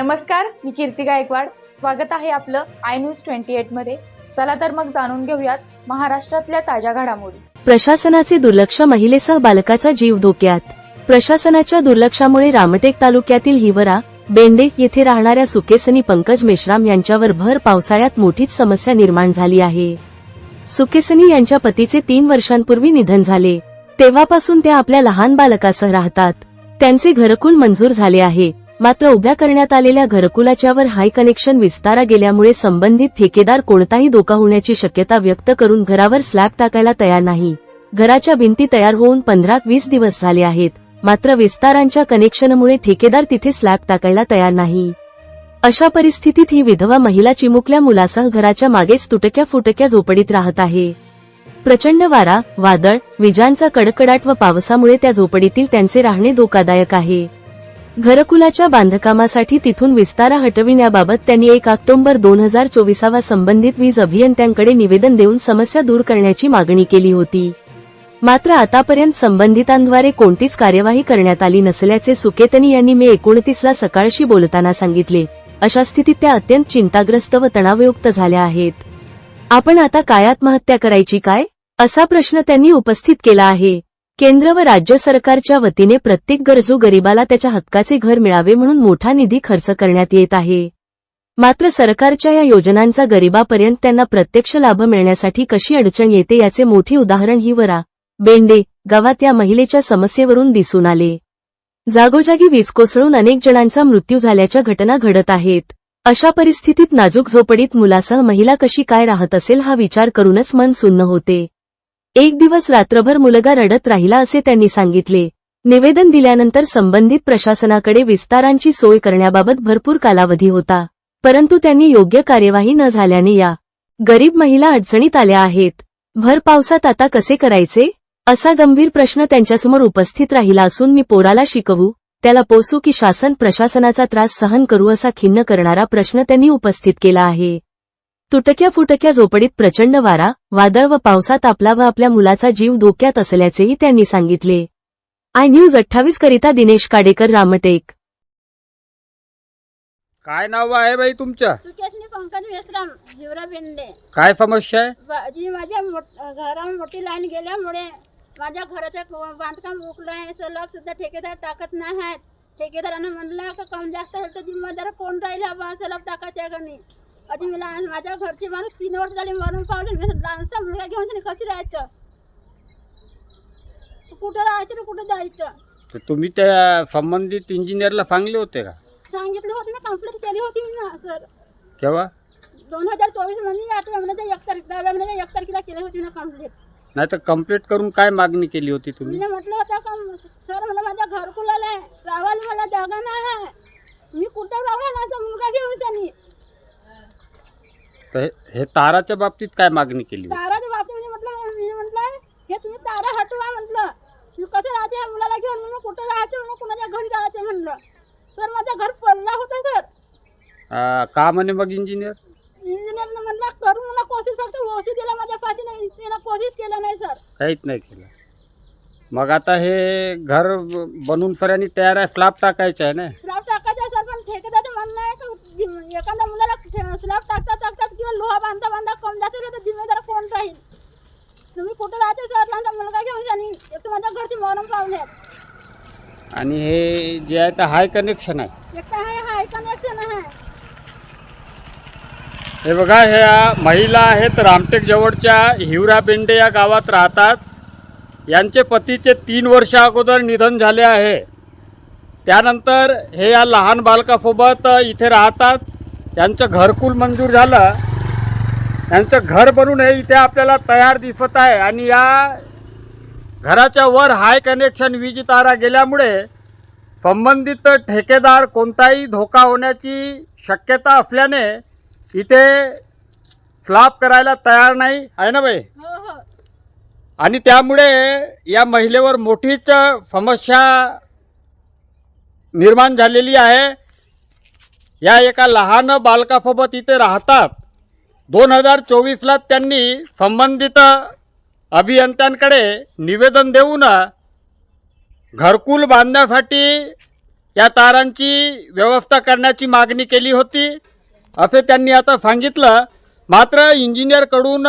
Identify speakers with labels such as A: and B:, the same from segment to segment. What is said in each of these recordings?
A: नमस्कार मी कीर्ती गायकवाड. स्वागत आहे आपलं आय न्यूज ट्वेंटी एटमध्ये चला तर मग जाणून घेऊयात महाराष्ट्रातल्या ताज्या घडामोडी.
B: प्रशासनाचे दुर्लक्ष महिलेसह बालकाचा जीव धोक्यात. प्रशासनाच्या दुर्लक्षामुळे रामटेक तालुक्यातील हिवरा बेंडे येथे राहणाऱ्या सुकेसनी पंकज मेश्राम यांच्यावर भर पावसाळ्यात मोठीच समस्या निर्माण झाली आहे. सुकेसनी यांच्या पतीचे तीन वर्षांपूर्वी निधन झाले. तेव्हापासून ते आपल्या लहान बालकासह राहतात. त्यांचे घरकुल मंजूर झाले आहे. मात्र उभ्या करण्यात आलेल्या घरकुलाच्यावर हाय कनेक्शन विस्तारा गेल्यामुळे संबंधित ठेकेदार कोणताही धोका होण्याची शक्यता व्यक्त करून घरावर स्लॅब टाकायला तयार नाही. घराच्या भिंती तयार होऊन पंधरा वीस दिवस झाले आहेत. मात्र विस्तारांच्या कनेक्शनमुळे ठेकेदार तिथे स्लॅब टाकायला तयार नाही. अशा परिस्थितीत ही विधवा महिला चिमुकल्या मुलासह घराच्या मागेच तुटक्या फुटक्या झोपडीत राहत आहे. प्रचंड वारा वादळ विजांचा कडकडाट व पावसामुळे त्या झोपडीतील त्यांचे राहणे धोकादायक आहे. घरकुलाच्या बांधकामासाठी तिथून विस्तारा हटविण्याबाबत त्यांनी एक ऑक्टोबर दोन हजार चोवीसावा संबंधित वीज अभियंत्यांकडे निवेदन देऊन समस्या दूर करण्याची मागणी केली होती. मात्र आतापर्यंत संबंधितांद्वारे कोणतीच कार्यवाही करण्यात आली नसल्याचे सुकेतनी यांनी मे एकोणतीसला सकाळशी बोलताना सांगितले. अशा स्थितीत त्या अत्यंत चिंताग्रस्त व तणावयुक्त झाल्या आहेत. आपण आता काय आत्महत्या करायची काय? असा प्रश्न त्यांनी उपस्थित केला आहे. केंद्र व राज्य सरकारच्या वतीने प्रत्येक गरजू गरिबाला त्याच्या हक्काचे घर मिळावे म्हणून मोठा निधी खर्च करण्यात येत आहे. मात्र सरकारच्या या योजनांचा गरिबापर्यंत त्यांना प्रत्यक्ष लाभ मिळण्यासाठी कशी अडचण येते याचे मोठे उदाहरण ही वरा बेंडे गावात या महिलेच्या समस्येवरून दिसून आले. जागोजागी वीज कोसळून अनेक जणांचा मृत्यू झाल्याच्या घटना घडत आहेत. अशा परिस्थितीत नाजूक झोपडीत मुलासह महिला कशी काय राहत असेल हा विचार करूनच मन सुन्न होते. एक दिवस रात्रभर मुलगा रडत राहिला असे त्यांनी सांगितले. निवेदन दिल्यानंतर संबंधित प्रशासनाकडे विस्तारांची सोय करण्याबाबत भरपूर कालावधी होता. परंतु त्यांनी योग्य कार्यवाही न झाल्याने या गरीब महिला अडचणीत आल्या आहेत. भर पावसात आता कसे करायचे? असा गंभीर प्रश्न त्यांच्यासमोर उपस्थित राहिला असून मी पोराला शिकवू त्याला पोसू की शासन प्रशासनाचा त्रास सहन करू असा खिन्न करणारा प्रश्न त्यांनी उपस्थित केला आहे. तुटक्या फुटक्या झोपडीत प्रचंड वारा वादळ व पावसात आपला व आपल्या मुलाचा जीव धोक्यात असल्याचेही त्यांनी सांगितले. आय न्यूज अठ्ठावीस करिता दिनेश काडेकर रामटेक.
C: काय नाव आहे बाई तुमचं
D: सुकेशनी पंकज मेश्राम हिवरा बेंडे.
C: काय समस्या आहे?
D: बा- जी माझ्या मोठ- घरावर मोठी लाईन गेल्यामुळे माझ्या घराचं क- बांधकाम उकलं आहे सलग सुद्धा ठेकेदार टाकत नाही आहेत ठेकेदारानं म्हणलं का कम जास्त आहे तर जिम्मेदार कोण राहील? बा सलग टाकायच्या का अजून मला माझ्या घरची माणूस तीन वर्ष झाली मरून पावले मी लहानसा मुलगा घेऊन तिने कशी राहायचं? कुठं राहायचं आणि कुठं जायचं?
C: तर तुम्ही त्या संबंधित इंजिनियरला सांगले होते का?
D: सांगितलं होतं ना कंप्लेंट केली होती मी ना सर
C: केव्हा?
D: दोन हजार चोवीसमध्ये आठव्या महिन्याच्या एक तारीख दहाव्या महिन्याच्या एक तारखेला केली होती ना कंप्लेंट
C: नाही तर कंप्लीट करून काय मागणी केली होती तुम्ही?
D: मी म्हटलं होतं का सर मला माझ्या घरकुलाला आहे. राहायला मला जागा नाही आहे. मी कुठं राहायला असं मुलगा घेऊन त्यांनी?
C: तर हे- हे ताराच्या बाबतीत काय मागणी केली होती?
D: ताराच्या बाबतीमध्ये म्हटलं मी म्हटलं हे तुम्ही तारा हटवा म्हटलं. मी कसं राहते मुलाला घेऊन? म्हणून कुठं राहायचं म्हणून कुणाच्या घरी राहायचं म्हणलं. सर माझं घर पडला होता सर.
C: आ, का म्हणे मग इंजिनियर?
D: इंजिनियरनं म्हणलं करून मला कोशिश फक्त ओसी दिला माझ्या पाशी नाही कोशिश केलं नाही सर.
C: काहीच नाही केलं. मग आता हे घर ब- बनवून सरांनी तयार आहे स्लॅब टाकायचं आहे ना?
D: स्लॅब टाकायचा सर पण ठेकेदारचं म्हणणं आहे का जिम- एखाद्या मुलाला स्लॅब टाकता टाकतात किंवा लोहा बांधता बांधता कम जाते तर जिम्मेदार कोण राहील? तुम्ही कुठं राहते सर? मुलगा घेऊन तर माझ्या घरची मरण पाहुणे आहेत
C: आणि हे जे आहे ते हाय कनेक्शन आहे.
D: एक तर आहे हाय कनेक्शन आहे.
C: हे बघा ह्या महिला आहेत रामटेक जवळच्या हिवरा बेंडे या गावात राहतात. यांचे पतीचे तीन वर्ष अगोदर निधन झाले आहे. त्यानंतर हे या लहान बालकासोबत इथे राहतात. यांचं घरकुल मंजूर झालं. यांचं घर बनून हे इथे आपल्याला तयार दिसत आहे आणि या घराच्या वर हाय कनेक्शन वीज तारा गेल्यामुळे संबंधित ठेकेदार कोणताही धोका होण्याची शक्यता असल्याने इथे स्लॅब करायला तयार नाही. आहे ना बाई?
D: हो हो.
C: आणि त्यामुळे या महिलेवर मोठीच समस्या निर्माण झालेली आहे. या एका लहान बालकासोबत इथे राहतात. दोन हजार चोवीसला त्यांनी संबंधित अभियंत्यांकडे निवेदन देऊन घरकुल बांधण्यासाठी या तारांची व्यवस्था करण्याची मागणी केली होती. असे त्यांनी आता सांगितलं. मात्र इंजिनियरकडून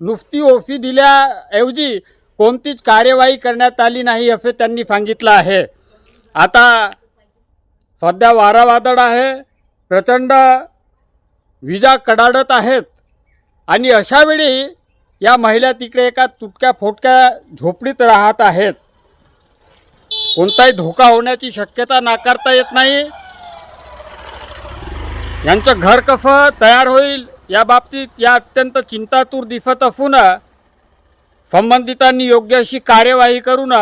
C: नुसती ओफी दिल्याऐवजी कोणतीच कार्यवाही करण्यात आली नाही असे त्यांनी सांगितलं आहे. आता सध्या वारा वादळ आहे प्रचंड विजा कडाडत आहेत. आणि अशावेळी या महिला तिकडे एका तुटक्या फोटक्या झोपडीत राहत आहेत. कोणताही धोका होण्याची शक्यता नाकारता येत नाही. यांचं घर कसं तयार होईल या बाबतीत या अत्यंत चिंतातूर दिसत असून संबंधितांनी योग्य अशी कार्यवाही करून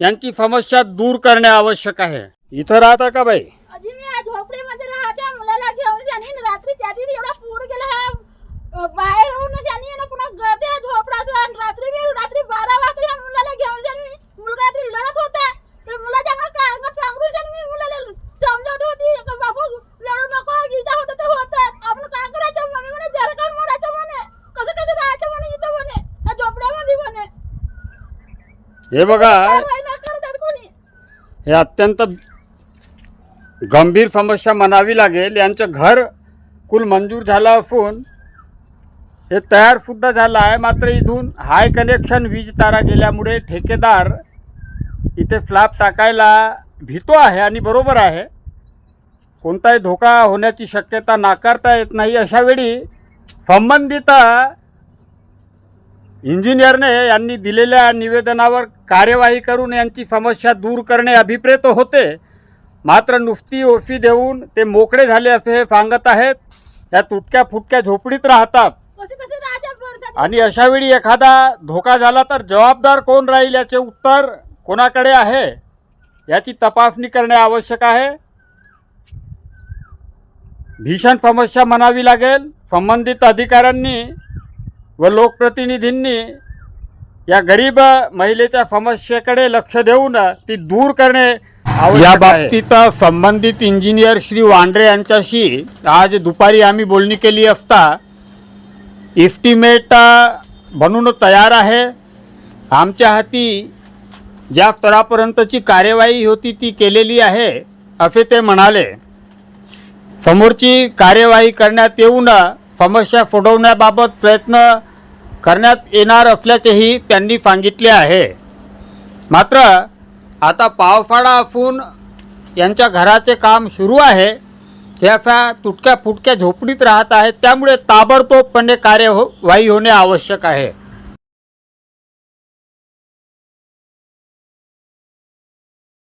C: यांची समस्या दूर करणे आवश्यक आहे. इथं राहता का बाई?
D: अजी मी या झोपडीमध्ये राहते. मुलाला घेऊन जाणी आणि रात्री त्या दिवशी एवढा पूर गेला. हा अ, बाहेर होऊन जाणी आणि पुन्हा गळते हा झोपडाचा. आणि रात्री मी रात्री बारा वाजता या मुलाला घेऊन जाणी मुलगा रात्री लढत होता. तर मुलाच्या जाणी मी मुलाला समजवत होती. का बापू लढू नको. गिजा होतं तर होतात आपण काय करायचं? मम्मी म्हणे जरकान मोरायचं म्हणे. कसं कसं राहायचं म्हणे इथं म्हणे. या झोपड्यामध्ये म्हणे.
C: हे बघा.
D: करतात कोणी.
C: हे अत्यंत गंभीर समस्या म्हणावी लागेल. यांचं घर कुल मंजूर झालं असून हे तयारसुद्धा झालं आहे. मात्र इथून हाय कनेक्शन वीज तारा गेल्यामुळे ठेकेदार इथे स्लॅब टाकायला भीतो आहे आणि बरोबर आहे. कोणताही धोका होण्याची शक्यता नाकारता येत नाही. अशावेळी संबंधित इंजिनियरने यांनी दिलेल्या निवेदनावर कार्यवाही करून यांची समस्या दूर करणे अभिप्रेत होते. मात्र नुसती ओफी देऊन ते मोकळे झाले असे हे सांगत आहेत. या तुटक्या फुटक्या झोपडीत राहतात. आणि अशावेळी एखादा धोका झाला तर जबाबदार कोण राहील याचे उत्तर कोणाकडे आहे? याची तपासणी करणे आवश्यक आहे. भीषण समस्या म्हणावी लागेल. संबंधित अधिकाऱ्यांनी व लोकप्रतिनिधींनी या गरीब महिलेच्या समस्येकडे लक्ष देऊन ती दूर करणे या बाबतीत संबंधित इंजिनियर श्री वांड्रे यांच्याशी आज दुपारी आम्ही बोलणी केली असता इस्टिमेट बनवून तयार आहे. आमच्या हाती ज्या स्तरापर्यंतची कार्यवाही होती ती केलेली आहे असे ते म्हणाले. समोरची कार्यवाही करण्यात येऊन समस्या सोडवण्याबाबत प्रयत्न करण्यात येणार असल्याचेही त्यांनी सांगितले आहे. मात्र आता पावसाळा असून यांच्या घराचे काम सुरू आहे. हे तुटक्या फुटक्या झोपडीत राहत आहेत. त्यामुळे ताबडतोबपणे कार्यवाही हो-, होणे आवश्यक आहे.